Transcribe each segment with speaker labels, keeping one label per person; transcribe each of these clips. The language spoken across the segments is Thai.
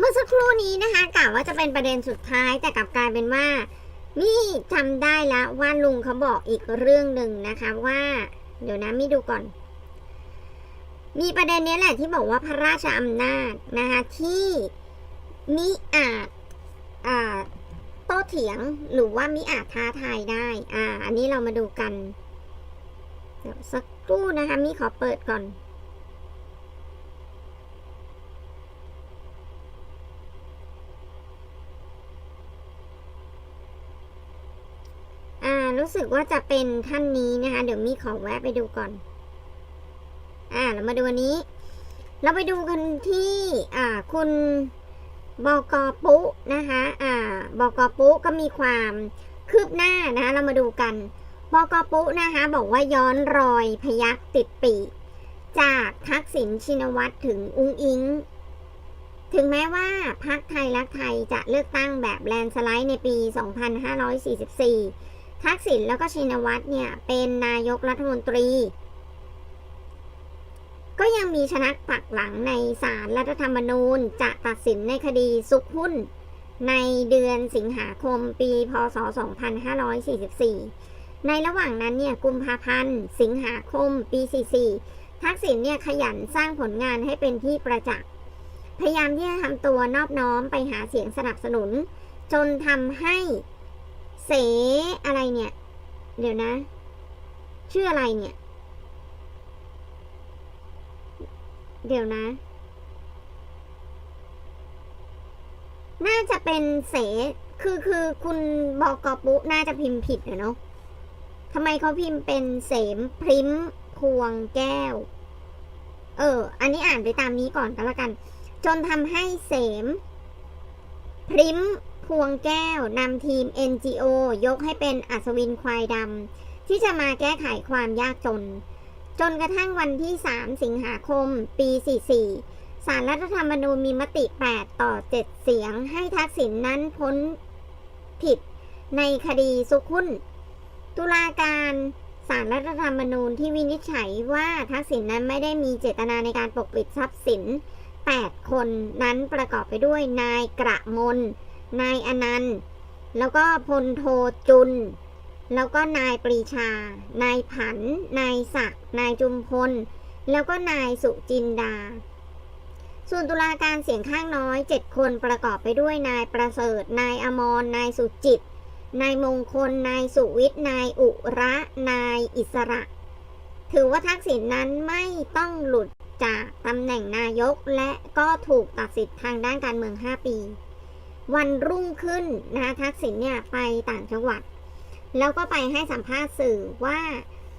Speaker 1: เมื่อสักครู่นี้นะคะกะว่าจะเป็นประเด็นสุดท้ายแต่กลับกลายเป็นว่า นี่จำได้แล้วว่าลุงเขาบอกอีกเรื่องหนึ่งนะคะว่า เดี๋ยวนะมิดูก่อน มีประเด็นนี้แหละที่บอกว่าพระราชอำนาจนะคะที่มิอาจอ่าโต้เถียงหรือว่ามิอาจท้าทายได้อ่าอันนี้เรามาดูกันเดี๋ยวสักครู่นะคะมิขอเปิดก่อน รู้สึกว่าจะเป็นท่านนี้นะคะ เดี๋ยวมีขอแวะไปดูก่อน อ่า เรามาดูอันนี้ เราไปดูกันที่ อ่า คุณบกปุนะคะ อ่า บกปุก็มีความคืบหน้านะคะ เรามาดูกันบกปุนะคะ บอกว่าย้อนรอยพยักติดปีกจากทักษิณชินวัตรถึงอุ้งอิง ถึงแม้ว่าพักไทยรักไทยจะเลือกตั้งแบบแลนด์สไลด์ในปี 2544 ทักษิณแล้วก็ชินวัตรเนี่ยเป็นนายกรัฐมนตรี ก็ยังมีชนักปักหลังในศาลรัฐธรรมนูญจะตัดสินในคดีซุกหุ้น ในเดือนสิงหาคมปีพศ 2544 ในระหว่างนั้นเนี่ยกุมภาพันธ์ สิงหาคมปี 44 ทักษิณเนี่ยขยันสร้างผลงานให้เป็นที่ประจักษ์พยายามที่จะทำตัวนอบน้อมไปหาเสียงสนับสนุน จนทำให้ เสอะไรเนี่ย เดี๋ยวนะ ชื่ออะไรเนี่ย เดี๋ยวนะ น่าจะเป็นเส คือคือคุณบอกกอปุน่าจะพิมพ์ผิดอเนาะทำไมเขาพิมพ์เป็นเสมพริมพวงแก้ว เออ อันนี้อ่านไปตามนี้ก่อนก็แล้วกัน จนทำให้เสม พริม พวงแก้วนำทีม NGO ยกให้เป็นอัศวินควายดำที่จะมาแก้ไขความยากจน จนกระทั่งวันที่ 3 สิงหาคม ปี 44 สารรัฐธรรมนูญมีมติ 8 ต่อ 7 เสียงให้ทักษิณนนั้นพ้นผิดในคดีสุขุนตุลาการสารรัฐธรรมนูญที่วินิจฉัยว่าทักษิณนนั้นไม่ได้มีเจตนาในการปกปิดทรัพย์สิน 8 คนนั้นประกอบไปด้วยนายกระมน นายอนันต์ แล้วก็พลโทจุลแล้วก็นายปรีชา นายผัน นายศักดิ์นายจุมพล แล้วก็นายสุจินดา ส่วนตุลาการเสียงข้างน้อย 7 คนประกอบไปด้วยนายประเสริฐ นายอมร นายสุจิต นายมงคล นายสุวิทย์ นายอุระ นายอิสระ ถือว่าทักษิณนนั้นไม่ต้องหลุดจากตำแหน่งนายกและก็ถูกตัดสิทธิ์ทางด้านการเมือง 5 ปี วันรุ่งขึ้นนะคะทักษิณเนี่ยไปต่างจังหวัด แล้วก็ไปให้สัมภาษณ์สื่อว่า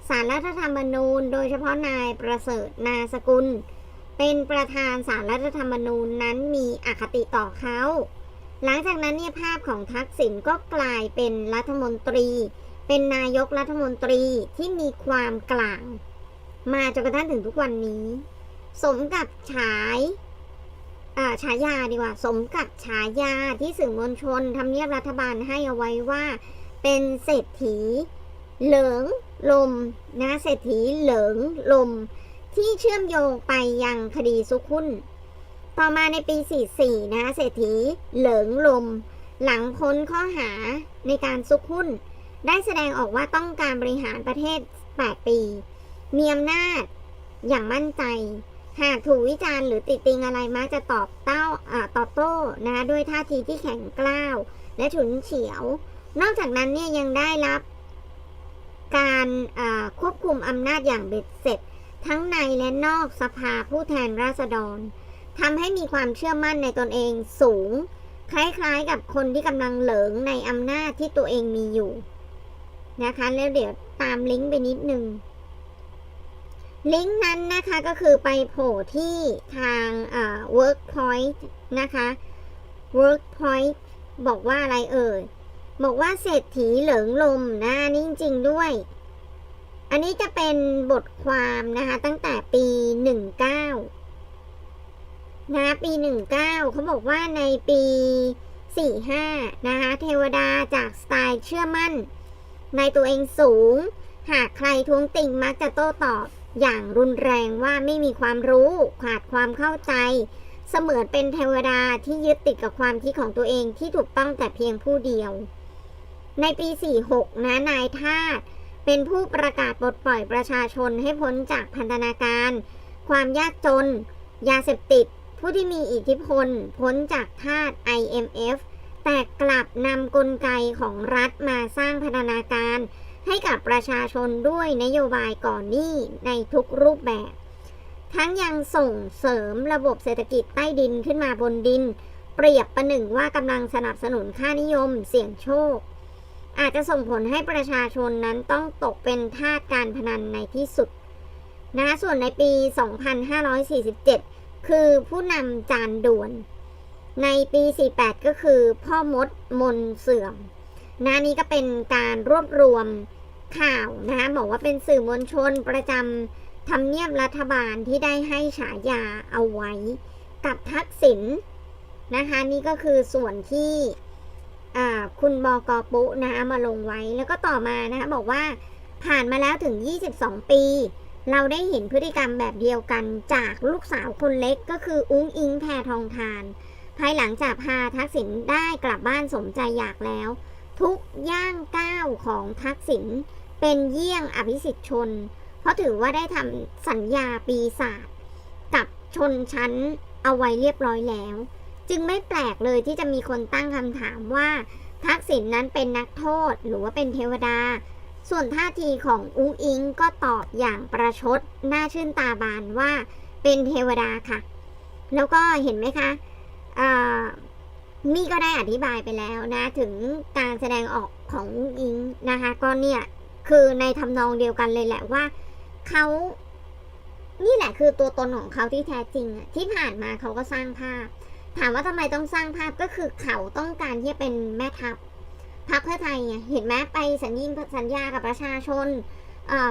Speaker 1: สารรัฐธรรมนูญ โดยเฉพาะนายประเสริฐนาสกุล เป็นประธานสารรัฐธรรมนูญนั้นมีอคติต่อเขาหลังจากนั้นเนี่ยภาพของทักษิณก็กลายเป็นรัฐมนตรี เป็นนายกรัฐมนตรีที่มีความกลาง มาจนกระทั่งถึงทุกวันนี้ สมกับฉาย ฉายาดีกว่า สมกับฉายาที่สื่อมวลชนทำเนียบรัฐบาลให้เอาไว้ว่า เป็นเศรษฐี เหลิงลมนะเศรษฐีเหลิงลม ที่เชื่อมโยงไปยังคดีซุกหุ้นต่อมาในปี 44 นะเศรษฐีเหลิงลม หลังพ้นข้อหาในการซุกหุ้น ได้แสดงออกว่าต้องการบริหารประเทศ 8 ปี มีอำนาจอย่างมั่นใจ หากถูกวิจารณ์หรือติดติงอะไรมักจะตอบเต้าอตอบโต้นะด้วยท่าทีที่แข็งกร้าว และฉุนเฉียว นอกจากนั้นเนี่ยยังได้รับ การควบคุมอำนาจอย่างเบ็ดเสร็จ ทั้งในและนอกสภาผู้แทนราษฎรทำให้มีความเชื่อมั่นในตนเองสูง คล้ายๆกับคนที่กำลังเหลิงในอำนาจที่ตัวเองมีอยู่นะคะแล้วเดี๋ยวตามลิงก์ไปนิดนึง ลิงก์นั้นนะคะก็คือไปโผล่ที่ทางอ่า workpoint นะคะ workpoint บอกว่าอะไรเอ่ยบอกว่าเศรษฐีเหลิงลมนะอันนี่จริง ๆ ด้วย อันนี้จะเป็นบทความนะคะตั้งแต่ปี 19 นะปี 19 เขาบอกว่าในปี 45 นะคะเทวดาจากสไตล์เชื่อมั่น ในตัวเองสูง หากใครทวงติ่งมักจะโต้ตอบ อย่างรุนแรงว่าไม่มีความรู้ขาดความเข้าใจ เสมือนเป็นเทวดาที่ยึดติดกับความคิดของตัวเองที่ถูกต้องแต่เพียงผู้เดียว ในปี 46 นะนายทาสเป็นผู้ประกาศปลดปล่อยประชาชนให้พ้นจากพันธนาการ ความยากจน ยาเสพติด ผู้ที่มีอิทธิพล พ้นจากทาส IMF แต่กลับนำกลไกของรัฐมาสร้างพันธนาการ ให้กับประชาชนด้วยนโยบายก่อนหนี้ในทุกรูปแบบ ทั้งยังส่งเสริมระบบเศรษฐกิจใต้ดินขึ้นมาบนดิน เปรียบประหนึ่งว่ากำลังสนับสนุนค่านิยมเสี่ยงโชค อาจจะส่งผลให้ประชาชนนั้นต้องตกเป็นทาสการพนันในที่สุดนะส่วนในปี 2547 คือผู้นำจานด่วน ในปี 48 ก็คือพ่อมดมนเสื่อม นะนี่ก็เป็นการรวบรวมข่าวนะคะบอกว่าเป็นสื่อมวลชนประจำทำเนียบรัฐบาลที่ได้ให้ฉายาเอาไว้ กับทักษิณนะคะนี่ก็คือส่วนที่คุณบอกอปุนะคะมาลงไว้แล้วก็ต่อมานะคะบอกว่าผ่านมาแล้วถึง 22 ปี เราได้เห็นพฤติกรรมแบบเดียวกันจากลูกสาวคนเล็กก็คืออุ้งอิงแพทองทาน ภายหลังจากพาทักษิณได้กลับบ้านสมใจอยากแล้ว ทุกย่างก้าวของทักษิณเป็นเยี่ยงอภิสิทธิชน เพราะถือว่าได้ทำสัญญาปีศาจกับชนชั้นเอาไว้เรียบร้อยแล้ว จึงไม่แปลกเลยที่จะมีคนตั้งคำถามว่า ทักษิณนนั้นเป็นนักโทษหรือว่าเป็นเทวดา ส่วนท่าทีของอุ้งอิงก็ตอบอย่างประชดน่าชื่นตาบานว่าเป็นเทวดาค่ะ แล้วก็เห็นไหมคะ อ่ามี่ก็ได้อธิบายไปแล้วนะ ถึงการแสดงออกของอิงนะคะ ก็เนี่ยคือในทำนองเดียวกันเลยแหละว่าเขานี่แหละคือตัวตนของเขาที่แท้จริงอะที่ผ่านมาเขาก็สร้างภาพ ถามว่าทำไมต้องสร้างภาพก็คือเขาต้องการที่จะเป็นแม่ทัพพรรคเพื่อไทยเห็นไหมไปสัญญิงสัญญากับประชาชน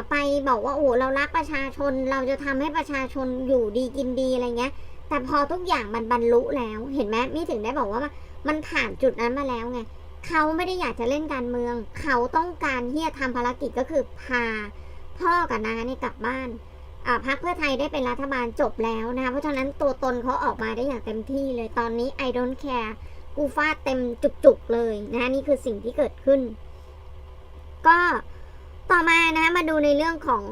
Speaker 1: ไปบอกว่าโอ้เรารักประชาชน เราจะทำให้ประชาชนอยู่ดีกินดีอะไรเงี้ย แต่พอทุกอย่างมันบรรลุแล้ว เห็นไหมมี่ถึงได้บอกว่ามันผ่านจุดนั้นมาแล้วไงเขาไม่ได้อยากจะเล่นการเมือง เขาต้องการที่จะทำภารกิจก็คือพาพ่อกับน้าเนี่ยกลับบ้านพรรคเพื่อไทยได้เป็นรัฐบาลจบแล้วนะคะเพราะฉะนั้นตัวตนเขาออกมาได้อย่างเต็มที่เลยตอนนี้ I don't care กูฟาดเต็มจุกๆเลยนะคะนี่คือสิ่งที่เกิดขึ้น ก็ต่อมานะคะมาดูในเรื่องของ